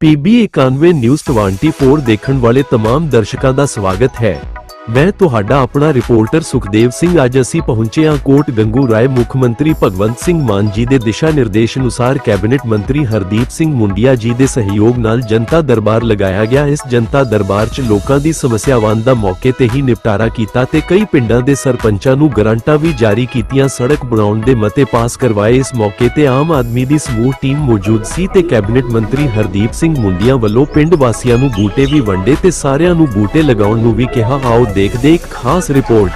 PB 91 news 24 ਦੇਖਣ ਵਾਲੇ तमाम ਦਰਸ਼ਕਾਂ ਦਾ ਸਵਾਗਤ ਹੈ ਮੈਂ ਤੁਹਾਡਾ ਆਪਣਾ ਰਿਪੋਰਟਰ ਸੁਖਦੇਵ ਸਿੰਘ। ਅੱਜ ਅਸੀਂ ਪਹੁੰਚੇ ਹਾਂ ਕੋਟ ਗੰਗੂ ਰਾਏ ਮੁੱਖ ਮੰਤਰੀ ਭਗਵੰਤ ਸਿੰਘ ਮਾਨ ਜੀ ਦੇ ਦਿਸ਼ਾ ਨਿਰਦੇਸ਼ ਅਨੁਸਾਰ ਕੈਬਨਿਟ ਮੰਤਰੀ ਹਰਦੀਪ ਸਿੰਘ ਮੁੰਡਿਆ ਜੀ ਦੇ ਸਹਿਯੋਗ ਨਾਲ ਜਨਤਾ ਦਰਬਾਰ ਲਗਾਇਆ ਗਿਆ। ਇਸ ਜਨਤਾ ਦਰਬਾਰ 'ਚ ਲੋਕਾਂ ਦੀ ਸਮੱਸਿਆਵਾਂ ਦਾ ਮੌਕੇ ਤੇ ਹੀ ਨਿਪਟਾਰਾ ਕੀਤਾ ਤੇ ਕਈ ਪਿੰਡਾਂ ਦੇ ਸਰਪੰਚਾਂ ਨੂੰ ਗਰੰਟਾਂ ਵੀ ਜਾਰੀ ਕੀਤੀਆਂ। ਸੜਕ ਬਣਾਉਣ ਦੇ ਮਤੇ ਪਾਸ ਕਰਵਾਏ। ਇਸ ਮੌਕੇ ਤੇ ਆਮ ਆਦਮੀ ਦੀ ਸਮੂਹ ਟੀਮ ਮੌਜੂਦ ਸੀ ਤੇ ਕੈਬਨਿਟ ਮੰਤਰੀ ਹਰਦੀਪ ਸਿੰਘ ਮੁੰਡੀਆ ਵੱਲੋਂ ਪਿੰਡ ਵਾਸੀਆਂ ਨੂੰ ਬੂਟੇ ਵੀ ਵੰਡੇ ਤੇ ਸਾਰਿਆਂ ਨੂੰ ਬੂਟੇ ਲਗਾਉਣ ਨੂੰ ਵੀ ਕਿਹਾ। ਆਓ ਦੇਖਦੇ ਇੱਕ ਖਾਸ ਰਿਪੋਰਟ।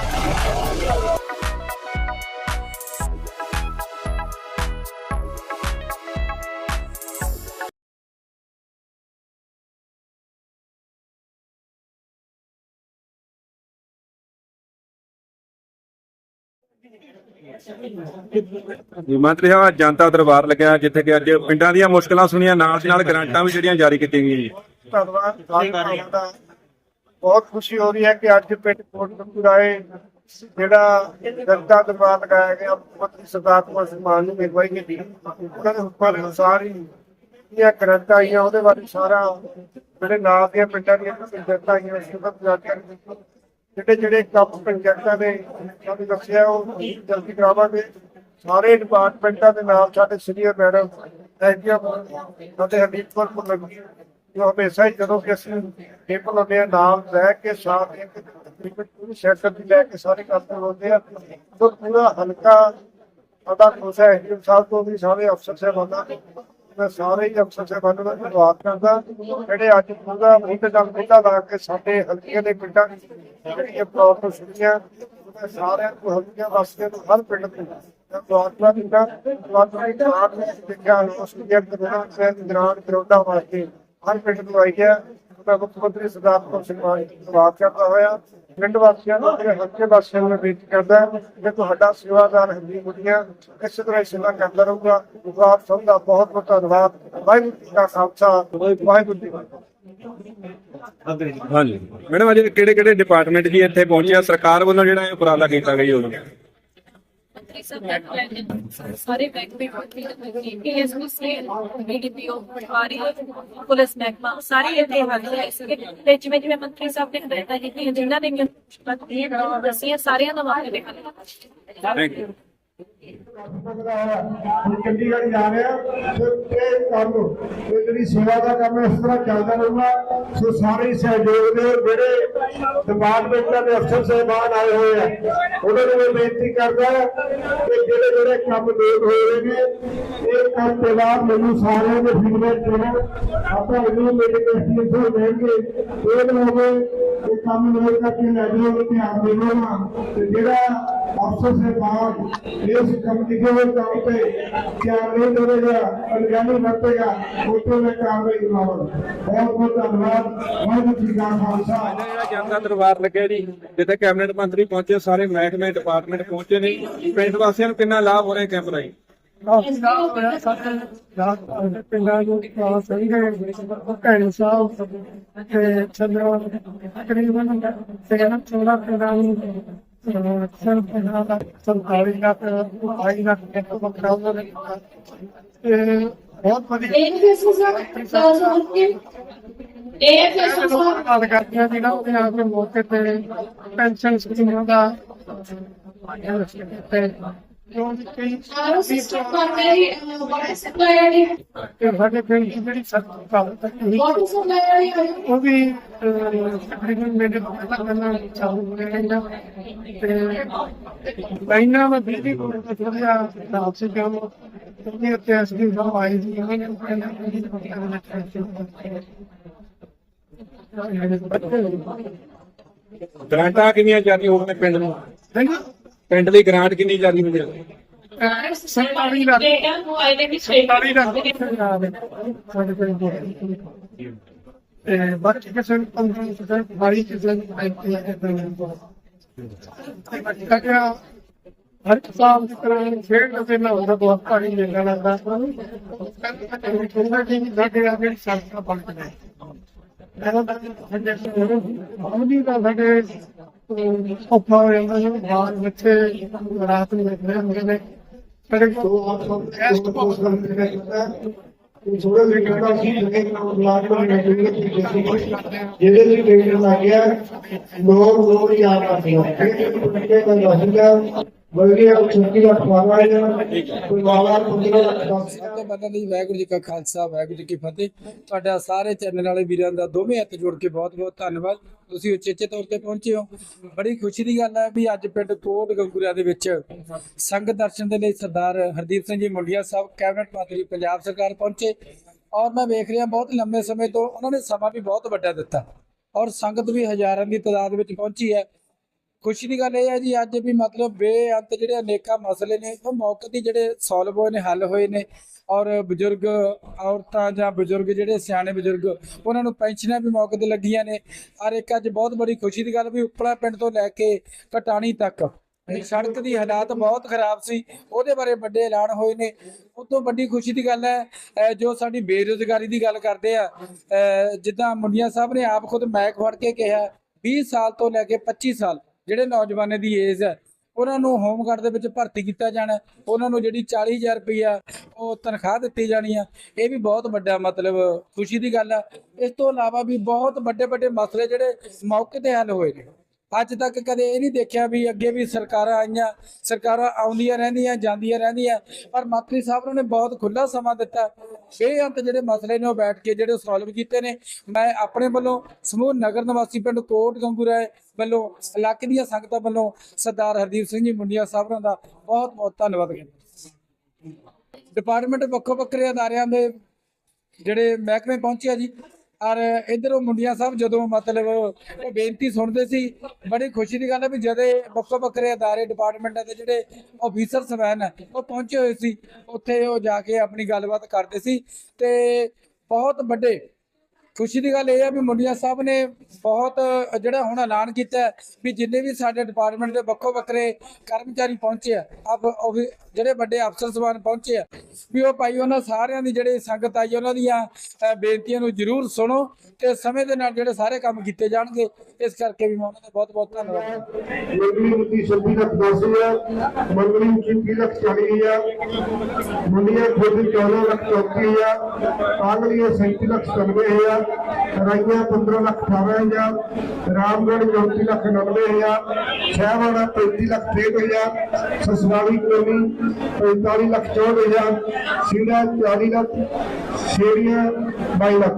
ਜੀ ਮੰਤਰੀ ਸਾਹਿਬ ਜਨਤਾ ਦਰਬਾਰ ਲੱਗਿਆ ਜਿੱਥੇ ਕਿ ਅੱਜ ਪਿੰਡਾਂ ਦੀਆਂ ਮੁਸ਼ਕਲਾਂ ਸੁਣੀਆਂ ਨਾਲ ਦੀ ਨਾਲ ਗ੍ਰਾਂਟਾਂ ਵੀ ਜਿਹੜੀਆਂ ਜਾਰੀ ਕੀਤੀਆਂ ਗਈਆਂ ਜੀ। ਧੰਨਵਾਦ। ਬਹੁਤ ਖੁਸ਼ੀ ਹੋ ਰਹੀ ਹੈ ਕਿ ਅੱਜ ਪਿੰਡ ਕੋਟਕਪੂਰ ਜਿਹੜਾ ਜਨਤਾ ਦਰਬਾਰ ਲਗਾਇਆ ਗਿਆ ਮੰਤਰੀ ਸਰਦਾਰ ਕੁਮਾਰ ਸਿੰਘ ਮਾਨ ਕੀਤੀ ਉਹਨਾਂ ਦੇ ਹੁਕਮਾਂ ਅਨੁਸਾਰ ਹੀ ਇਹ ਗ੍ਰੰਥ ਆਈਆਂ, ਉਹਦੇ ਬਾਰੇ ਸਾਰਾ ਜਿਹੜੇ ਨਾਲ ਦੀਆਂ ਪਿੰਡਾਂ ਦੀਆਂ ਪੰਚਾਇਤਾਂ ਆਈਆਂ ਉਸ ਦਾ ਜਾਣਕਾਰੀ ਦਿੱਤੀ। ਜਿਹੜੇ ਜਿਹੜੇ ਕੰਮ ਪੰਚਾਇਤਾਂ ਨੇ ਸਾਨੂੰ ਦੱਸਿਆ, ਉਹ ਜਲਦੀ ਕਰਾਵਾਂਗੇ। ਸਾਰੇ ਡਿਪਾਰਟਮੈਂਟਾਂ ਦੇ ਨਾਲ ਸਾਡੇ ਸੀਨੀਅਰ ਮੈਡਮ ਐਜੀਐਮ ਅਤੇ ਹਰਦੀਪ ਕੌਰ ਲੱਗੀ ਜੋ ਹਮੇਸ਼ਾ ਹੀ ਜਦੋਂ ਕਿ ਅਸੀਂ ਪੇਪਰ ਲਾਉਂਦੇ ਆ ਨਾਮ ਰਹਿ ਕੇ ਸਾਥ ਇੱਕ ਪੂਰੀ ਸੈਕਟਰ ਦੀ ਲੈ ਕੇ ਸਾਰੇ ਕੰਮ ਹੁੰਦੇ ਆ ਤੋਂ ਪੂਰਾ ਹਲਕਾ ਸਾਡਾ ਖੁਸ਼ ਹੈ। ਐਜੀਐਮ ਸਾਹਿਬ ਤੋਂ ਵੀ ਸਾਰੇ ਅਫਸਰ ਸਾਹਿਬਾਨਾਂ ਮੈਂ ਸਾਰੇ ਹੀ ਅਫਸਰ ਸਾਹਿਬਾਨਾਂ ਦਾ ਧੰਨਵਾਦ ਕਰਦਾ। ਜਿਹੜੇ ਅੱਜ ਪੂਰਾ ਮੁੱਢ ਨਾਲ ਮੁੱਢਾ ਲਾ ਕੇ ਸਾਡੇ ਹਲਕੇ ਦੇ ਪਿੰਡਾਂ ਦੀ ਜਿਹੜੀਆਂ ਪ੍ਰੋਬਲਮ ਸੁਣੀਆਂ ਮੈਂ ਸਾਰਿਆਂ ਨੂੰ ਹਲਕੇ ਵਾਸਤੇ ਨੂੰ ਹਰ ਪਿੰਡ ਤੋਂ ਦੁਆਰਾ ਦਿੰਦਾ ਦੁਆਰਾ ਦੀ ਕਾਰਡ ਵਿੱਚ ਲਿਖਿਆ ਉਸ ਦੀ ਕਰੋਨਾ ਦੌਰਾਨ ਕਰੋਨਾ ਵਾਸਤੇ। ਹਰ ਪਿੰਡ ਨੂੰ ਆਈ ਹੈ। ਮੈਂ ਮੁੱਖ ਮੰਤਰੀ ਸਰਦਾਰ ਭਗਵੰਤ ਸਿੰਘ ਮਾਨ ਜੀ ਨੂੰ ਧੰਨਵਾਦ ਕਰਦਾ ਹੋਇਆ। ਪਿੰਡ ਵਾਸੀਆਂ ਨੂੰ ਤੇ ਹਲਕੇ ਵਾਸੀਆਂ ਨੂੰ ਬੇਨਤੀ ਕਰਦਾ ਕਿ ਤੁਹਾਡਾ ਸੇਵਾਦਾਰ ਹੰਦੀ ਮੁੰਡੀਆਂ ਇਸੇ ਤਰ੍ਹਾਂ ਸੇਵਾ ਕਰਦਾ ਰਹੂਗਾ। ਆਪ ਸਭ ਦਾ ਬਹੁਤ ਬਹੁਤ ਧੰਨਵਾਦ। ਵਾਹਿਗੁਰੂ ਜੀ ਕਾ ਖਾਲਸਾ। ਵਾਹਿਗੁਰੂ ਜੀ ਹਾਂਜੀ। ਮੈਡਮ, ਅੱਜ ਕਿਹੜੇ ਕਿਹੜੇ ਡਿਪਾਰਟਮੈਂਟ ਜੀ ਇੱਥੇ ਪਹੁੰਚਿਆ ਸਰਕਾਰ ਵੱਲੋਂ ਜਿਹੜਾ ਇਹ ਉਪਰਾਲਾ ਕੀਤਾ ਗਿਆ ਜੀ? ਮੰਤਰੀ ਸਾਹਿਬ ਦਾ plan ਹੈ। ਸਾਰੇ ਬੈਂਕ ਦੇ ਮੰਤਰੀ ਪੀਐਸਪੀ ਬੀਡੀਪੀਓ ਪਟਵਾਰੀ ਪੁਲਿਸ ਮਹਿਕਮਾ ਸਾਰੇ ਇੱਥੇ ਹਾਜ਼ਰ ਹੈ ਸੀਗੇ ਤੇ ਜਿਵੇਂ ਜਿਵੇਂ ਮੰਤਰੀ ਸਾਹਿਬ ਨੇ ਕੀਤੀਆਂ ਜਿਨ੍ਹਾਂ ਨੇ ਦੱਸੀਆਂ ਸਾਰਿਆਂ ਦਾ ਥੈਂਕ ਯੂ ਚੰਡੀਗੜ੍ਹ ਜਾ ਰਿਹਾ ਸੋ ਇਹ ਕੰਮ ਇਹ ਜਿਹੜੀ ਸੇਵਾ ਦਾ ਕੰਮ ਇਸ ਤਰ੍ਹਾਂ ਚੱਲਦਾ ਰਹੂਗਾ। ਸੋ ਸਾਰੇ ਸਹਿਯੋਗ ਦੇ ਜਿਹੜੇ ਡਿਪਾਰਟਮੈਂਟਾਂ ਦੇ ਅਫਸਰ ਸਹਿਬਾਨ ਆਏ ਹੋਏ ਆ, ਉਹਨਾਂ ਨੂੰ ਮੈਂ ਬੇਨਤੀ ਕਰਦਾ ਕਿ ਜਿਹੜੇ ਜਿਹੜੇ ਕੰਮ ਲੇਟ ਹੋ ਰਹੇ ਨੇ, ਇਹ ਕੰਮ ਤੋਂ ਬਾਅਦ ਮੈਨੂੰ ਸਾਰਿਆਂ ਦੇ ਫੀਡਬੈਕ ਦੇਣਾ। ਆਪਾਂ ਇਹਨੂੰ ਮੇਰੇ ਕੈਸਟੀਅਨ ਤੋਂ ਦੇਣਗੇ ਇਹ ਹੋਵੇ ਕਿ ਕੰਮ ਲੋਕ ਕਰਕੇ ਲੈ ਜਾਓ, ਧਿਆਨ ਦੇਣਾ ਤੇ ਜਿਹੜਾ ਅਫਸਰ ਸਹਿਬਾਨ ਇਸ ਕੰਮ ਲਿਖੇ ਹੋਏ ਕੰਮ ਤੇ ਧਿਆਨ ਨਹੀਂ ਦੇਵੇਗਾ ਅਣਜਾਣੀ ਵਰਤੇਗਾ ਉੱਥੇ ਮੈਂ ਕਾਰਵਾਈ ਕਰਾਂਗਾ ਬਹੁਤ ਬਹੁਤ ਧੰਨਵਾਦ ਵਾਹਿਗੁਰੂ ਜੀ ਕਾ ਖਾਲਸਾ ਜਿਹੜਾ ਜਨਤਾ ਦਰਬਾਰ ਲੱਗਿਆ ਜੀ ਜਿੱਥੇ ਕੈਬਨਿਟ ਮੰਤਰੀ ਪਹੁੰਚੇ ਸਾਰੇ ਮਹਿਕਮੇ ਡਿਪਾਰਟਮੈਂਟ ਪਹੁੰਚੇ ਨੇ ਪਿੰਡ ਵਾਸੀਆਂ ਨੂੰ ਕਿੰਨਾ ਲਾਭ ਹੋ ਰਿਹਾ ਕੈਂਪ ਰਾਹੀਂ ਪਿੰਡਾਂ ਨੂੰ ਸਹੀ ਹੈ ਭੈਣ ਸਾਹਿਬ ਤੇ ਚੰਦਰਾ ਤਕਰੀਬਨ ਤੇਰਾਂ ਚੌਦਾਂ ਪਿੰਡਾਂ ਨੂੰ ਸਰ ਦਾ ਸੰਤਾਲੀ ਲੱਖ ਆਈ ਦੇ ਕਰਾਉਂਦਾ ਨੇ ਤੇ ਬਹੁਤ ਵਧੀਆ ਗੱਲ ਕਰਦੇ ਆ ਜਿਹੜਾ ਉਹਦੇ ਆ ਮੌਕੇ ਤੇ ਪੈਨਸ਼ਨ ਸਕੀਮ ਦਾ ਤੇ ਸਾਡੇ ਪਿੰਡ ਦੀ ਜਿਹੜੀ ਸਰਕਾਰ ਤੱਕ ਹੋਈ ਉਹ ਵੀ ਅਹ, ਤਕਰੀਬਨ ਮੇਰੇ ਪਹਿਲਾਂ ਪਹਿਲਾਂ ਚਾਲੂ ਹੋ ਰਿਹਾ ਤੇ ਲਾਈਨਾਂ ਵਿੱਚ ਬਿਜਲੀ ਬੋਰਡ ਦਾ ਥੋੜਾ ਸੀ ਕੰਮ ਉੱਤੇ ਸਭ ਸੀ। ਉਹਨਾਂ ਨੇ ਗ੍ਰਾਂਟਾਂ ਕਿੰਨੀਆਂ ਜਾਰੀ ਹੋ ਗਈਆਂ ਪਿੰਡ ਨੂੰ? ਪਿੰਡ ਦੀ ਗ੍ਰਾਂਟ ਕਿੰਨੀ ਜਾਰੀ ਹੋਈ ਹੈ ਸਰਕਾਰੀ ਦਾ ਸਰਕਾਰੀ ਦਾ ਸਾਡੇ ਕੋਲ ਤੇ ਬਾਕੀ ਕਿਸੇ ਨੂੰ 15% ਵਾਰੀ ਕਿਸੇ ਨੂੰ ਆਈ ਹੈ ਤਾਂ ਹਰ ਸਾਲ ਦੀ ਤਰ੍ਹਾਂ ਖੇਡ ਦੇ ਨਾਲ ਹੁੰਦਾ ਬਹੁਤ ਪਾਣੀ ਮਿਲਦਾ ਲੱਗਦਾ ਕਹਿੰਦਾ ਕਿ ਸਾਡੇ ਆ ਜਿਹੜੀ ਸੰਸਥਾ ਬਣ ਗਈ ਇਹਨਾਂ ਦਾ ਸਾਡੇ ਉਹਦੀ ਦਾ ਸਾਡੇ ਔਖਾ ਹੋ ਜਾਂਦਾ ਹੈ ਬਾਹਰ ਬੱਚੇ ਰਾਤ ਨੂੰ ਬੈਠੇ ਹੁੰਦੇ ਨੇ ਸਾਡੇ ਕੋਲ ਟੈਸਟ ਪੋਸਟ ਹੁੰਦੇ ਨੇ ਥੋੜਾ ਜਿਹਾ ਕਹਿੰਦਾ ਸੀ ਜਿਹੜੇ ਬਲਾਕ ਤੋਂ ਨਿਕਲ ਕੇ ਜਿਹਦੇ ਲਈ ਟ੍ਰੇਨਰ ਲੱਗ ਗਿਆ ਲੋਕ ਲੋਕ ਹੀ ਆ ਕਰਦੇ ਹੋ ਇਹ ਤਾਂ ਰਹੀਗਾ ਬਲਕਿ ਉਹ ਛੁੱਟੀ ਦਾ ਖਵਾਵਾ ਹੈ ਕੋਈ ਵਾਵਾ ਲੱਖ ਦਾ ਤੋਂ ਪਹਿਲਾਂ ਜੀ ਵਾਹਿਗੁਰੂ ਜੀ ਕਾ ਖਾਲਸਾ ਵਾਹਿਗੁਰੂ ਜੀ ਕੀ ਫਤਿਹ। ਤੁਹਾਡਾ ਸਾਰੇ ਚੈਨਲ ਵਾਲੇ ਵੀਰਾਂ ਦਾ ਦੋਵੇਂ ਹੱਥ ਜੋੜ ਕੇ ਬਹੁਤ ਬਹੁਤ ਧੰਨਵਾਦ। ਤੁਸੀਂ ਉਚੇਚੇ ਤੌਰ ਤੇ ਪਹੁੰਚੇ ਹੋ। ਬੜੀ ਖੁਸ਼ੀ ਦੀ ਗੱਲ ਹੈ ਵੀ ਅੱਜ ਪਿੰਡ ਕੋਟ ਗੰਗੂਰਿਆ ਦੇ ਵਿੱਚ ਸੰਗਤ ਦਰਸ਼ਨ ਦੇ ਲਈ ਸਰਦਾਰ ਹਰਦੀਪ ਸਿੰਘ ਜੀ ਮੁੰਡਿਆ ਸਾਹਿਬ ਕੈਬਨਿਟ ਮੰਤਰੀ ਪੰਜਾਬ ਸਰਕਾਰ ਪਹੁੰਚੇ। ਔਰ ਮੈਂ ਵੇਖ ਰਿਹਾ ਬਹੁਤ ਲੰਮੇ ਸਮੇਂ ਤੋਂ ਉਹਨਾਂ ਨੇ ਸਮਾਂ ਵੀ ਬਹੁਤ ਵੱਡਾ ਦਿੱਤਾ। ਔਰ ਸੰਗਤ ਵੀ ਹਜ਼ਾਰਾਂ ਦੀ ਤਾਦਾਦ ਵਿੱਚ ਪਹੁੰਚੀ ਹੈ। ਖੁਸ਼ੀ ਦੀ ਗੱਲ ਇਹ ਹੈ ਜੀ, ਅੱਜ ਵੀ ਮਤਲਬ ਬੇਅੰਤ ਜਿਹੜੇ ਅਨੇਕਾਂ ਮਸਲੇ ਨੇ ਉਹ ਮੌਕੇ ਤੇ ਜਿਹੜੇ ਸੋਲਵ ਹੋਏ ਨੇ, ਹੱਲ ਹੋਏ ਨੇ ਔਰ ਬਜ਼ੁਰਗ ਔਰਤਾਂ ਜਾਂ ਬਜ਼ੁਰਗ ਜਿਹੜੇ ਸਿਆਣੇ ਬਜ਼ੁਰਗ, ਉਹਨਾਂ ਨੂੰ ਪੈਨਸ਼ਨਾਂ ਵੀ ਮੌਕੇ ਤੇ ਲੱਗੀਆਂ ਨੇ। ਔਰ ਇੱਕ ਅੱਜ ਬਹੁਤ ਬੜੀ ਖੁਸ਼ੀ ਦੀ ਗੱਲ ਵੀ ਉਪਲਾ ਪਿੰਡ ਤੋਂ ਲੈ ਕੇ ਕਟਾਣੀ ਤੱਕ। ਸੜਕ ਦੀ ਹਾਲਾਤ ਬਹੁਤ ਖਰਾਬ ਸੀ, ਉਹਦੇ ਬਾਰੇ ਵੱਡੇ ਐਲਾਨ ਹੋਏ ਨੇ। ਉਸ ਤੋਂ ਵੱਡੀ ਖੁਸ਼ੀ ਦੀ ਗੱਲ ਹੈ ਅਹ ਜੋ ਸਾਡੀ ਬੇਰੁਜ਼ਗਾਰੀ ਦੀ ਗੱਲ ਕਰਦੇ ਆ ਅਹ ਜਿੱਦਾਂ ਮੁੰਡੀਆਂ ਸਾਹਿਬ ਨੇ ਆਪ ਖੁਦ ਮੈਕ ਫੜ ਕੇ ਕਿਹਾ 20 ਸਾਲ ਤੋਂ ਲੈ ਕੇ 25 ਸਾਲ। ਜਿਹੜੇ ਨੌਜਵਾਨਾਂ ਦੀ ਏਜ ਹੈ, ਉਹਨਾਂ ਨੂੰ ਹੋਮਗਾਰਡ ਦੇ ਵਿੱਚ ਭਰਤੀ ਕੀਤਾ ਜਾਣਾ ਉਹਨਾਂ ਨੂੰ ਜਿਹੜੀ 40000 ਰੁਪਈਆ ਉਹ ਤਨਖਾਹ ਦਿੱਤੀ ਜਾਣੀ ਆ ਇਹ ਵੀ ਬਹੁਤ ਵੱਡਾ ਮਤਲਬ ਖੁਸ਼ੀ ਦੀ ਗੱਲ ਆ ਇਸ ਤੋਂ ਇਲਾਵਾ ਵੀ ਬਹੁਤ ਵੱਡੇ ਵੱਡੇ ਮਸਲੇ ਜਿਹੜੇ ਮੌਕੇ ਤੇ ਹੱਲ ਹੋਏ ਨੇ। ਅੱਜ ਤੱਕ ਕਦੇ ਇਹ ਨਹੀਂ ਦੇਖਿਆ ਵੀ ਅੱਗੇ ਵੀ ਸਰਕਾਰਾਂ ਆਈਆਂ, ਸਰਕਾਰਾਂ ਆਉਂਦੀਆਂ ਰਹਿੰਦੀਆਂ, ਜਾਂਦੀਆਂ ਰਹਿੰਦੀਆਂ, ਪਰ ਮੰਤਰੀ ਸਾਹਿਬ ਨੇ ਬਹੁਤ ਖੁੱਲਾ ਸਮਾਂ ਦਿੱਤਾ। ਬੇਅੰਤ ਜਿਹੜੇ ਮਸਲੇ ਨੇ ਉਹ ਬੈਠ ਕੇ ਜਿਹੜੇ ਸੋਲਵ ਕੀਤੇ ਨੇ। ਮੈਂ ਆਪਣੇ ਵੱਲੋਂ ਸਮੂਹ ਨਗਰ ਨਿਵਾਸੀ ਪਿੰਡ ਕੋਟ ਗੰਗੂਰਾ ਵੱਲੋਂ, ਇਲਾਕੇ ਦੀਆਂ ਸੰਗਤਾਂ ਵੱਲੋਂ ਸਰਦਾਰ ਹਰਦੀਪ ਸਿੰਘ ਜੀ ਮੁੰਡਿਆ ਸਾਹਿਬਾਂ ਦਾ ਬਹੁਤ ਬਹੁਤ ਧੰਨਵਾਦ ਕਰਦਾ ਡਿਪਾਰਟਮੈਂਟ ਵੱਖੋ ਵੱਖਰੇ ਅਦਾਰਿਆਂ ਦੇ ਜਿਹੜੇ ਮਹਿਕਮੇ ਪਹੁੰਚਿਆ ਜੀ ਔਰ ਇਧਰੋਂ ਮੁੰਡਿਆ ਸਾਹਿਬ ਜਦੋਂ ਮਤਲਬ ਉਹ ਬੇਨਤੀ ਸੁਣਦੇ ਸੀ, ਬੜੀ ਖੁਸ਼ੀ ਦੀ ਗੱਲ ਹੈ ਵੀ ਜਦੇ ਵੱਖੋ ਵੱਖਰੇ ਅਦਾਰੇ ਡਿਪਾਰਟਮੈਂਟਾਂ ਦੇ ਜਿਹੜੇ ਆਫੀਸਰ ਸਵੈਨ ਹੈ, ਉਹ ਪਹੁੰਚੇ ਹੋਏ ਸੀ, ਉੱਥੇ ਉਹ ਜਾ ਕੇ ਆਪਣੀ ਗੱਲਬਾਤ ਕਰਦੇ ਸੀ ਤੇ ਬਹੁਤ ਵੱਡੇ ਖੁਸ਼ੀ ਦੀ ਗੱਲ ਇਹ ਹੈ ਵੀ ਮੁੰਡਿਆ ਸਾਹਿਬ ਨੇ ਬਹੁਤ, ਜਿਹੜਾ ਹੁਣ ਐਲਾਨ ਕੀਤਾ ਵੀ ਜਿੰਨੇ ਵੀ ਸਾਡੇ ਡਿਪਾਰਟਮੈਂਟ ਦੇ ਵੱਖੋ ਵੱਖਰੇ ਕਰਮਚਾਰੀ ਪਹੁੰਚੇ ਆ, ਆਪ ਜਿਹੜੇ ਵੱਡੇ ਅਫਸਰ ਸਬਾਨ ਪਹੁੰਚੇ ਆ, ਵੀ ਉਹ ਭਾਈ ਉਹਨਾਂ ਸਾਰਿਆਂ ਦੀ ਜਿਹੜੇ ਸੰਗਤ ਆਈ ਉਹਨਾਂ ਦੀਆਂ ਬੇਨਤੀਆਂ ਨੂੰ ਜ਼ਰੂਰ ਸੁਣੋ ਤੇ ਸਮੇਂ ਦੇ ਨਾਲ ਜਿਹੜੇ ਸਾਰੇ ਕੰਮ ਕੀਤੇ ਜਾਣਗੇ, ਇਸ ਕਰਕੇ ਵੀ ਮੈਂ ਉਹਨਾਂ ਦਾ ਬਹੁਤ ਬਹੁਤ ਧੰਨਵਾਦ। ਕਰਦਾ ਮੰਗਲੀ ਉੱਤੀ 26 ਲੱਖ 10 ਮੰਗਲੀ ਉੱਚੀ 30 ਲੱਖ 40 ਹਜ਼ਾਰ ਮੰਡੀਆਂ ਖੋਦੀ 14 ਲੱਖ 34 ਹਜ਼ਾਰ ਕਾਂਗਲੀਆਂ 37 ਲੱਖ 97 ਹਜ਼ਾਰ ਰਾਈਆਂ 15 ਲੱਖ 18 ਹਜ਼ਾਰ, ਰਾਮਗੜ੍ਹ 34 ਲੱਖ 90 ਹਜ਼ਾਰ, ਸ਼ਹਿਵਾੜਾ 35 ਲੱਖ 63 ਹਜ਼ਾਰ ਸਸਰਾਲੀ ਕਲੋਨੀ 45 ਲੱਖ 64 ਹਜ਼ਾਰ ਸੀੜਾ 40 ਲੱਖ ਸ਼ੇਰੀਆਂ 22 ਲੱਖ।